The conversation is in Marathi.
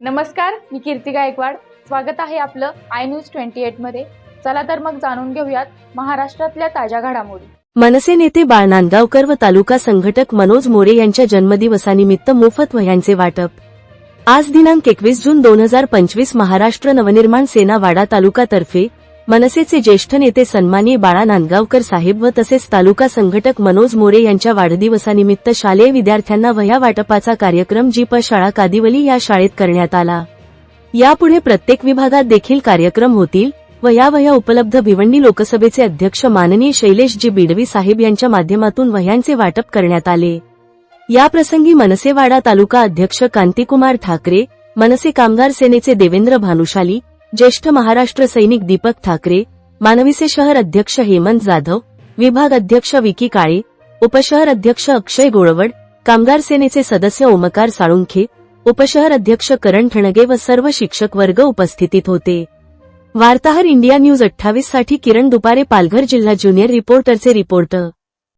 नमस्कार मी कीर्ती गायकवाड. स्वागत आहे आपलं आय न्यूज ट्वेंटी एटमध्ये. चला तर मग जाणून घेऊयात महाराष्ट्रातल्या ताज्या घडामोडी. मनसे नेते बाळ नांदगावकर व तालुका संघटक मनोज मोरे यांच्या जन्मदिवसानिमित्त मोफत वह्यांचे वाटप. आज दिनांक एकवीस जून दोन हजार पंचवीस महाराष्ट्र नवनिर्माण सेना वाडा तालुकातर्फे मनसेचे ज्येष्ठ नेते सन्मानी बाळा नांदगावकर साहेब व तसेच तालुका संघटक मनोज मोरे यांच्या वाढदिवसानिमित्त शालेय विद्यार्थ्यांना वह्या वाटपाचा कार्यक्रम जी प शाळा कादिवली या शाळेत करण्यात आला. यापुढे प्रत्येक विभागात देखील कार्यक्रम होतील व या वह्या उपलब्ध भिवंडी लोकसभेचे अध्यक्ष माननीय शैलेशजी बिडवी साहेब यांच्या माध्यमातून वह्यांचे वाटप करण्यात आले. याप्रसंगी मनसेवाडा तालुका अध्यक्ष कांतिकुमार ठाकरे मनसे कामगार सेनेचे देवेंद्र भानुशाली ज्येष्ठ महाराष्ट्र सैनिक दीपक ठाकरे मानवीचे शहर अध्यक्ष हेमंत जाधव विभाग अध्यक्ष विकी काळे उपशहर अध्यक्ष अक्षय गोळवड कामगार सेनेचे सदस्य ओमकार साळुंखे उपशहर अध्यक्ष करण ठणगे व सर्व शिक्षक वर्ग उपस्थितीत होते. वार्ताहर इंडिया न्यूज अठ्ठावीससाठी किरण दुपारे पालघर जिल्हा ज्युनियर रिपोर्टरचे रिपोर्टर.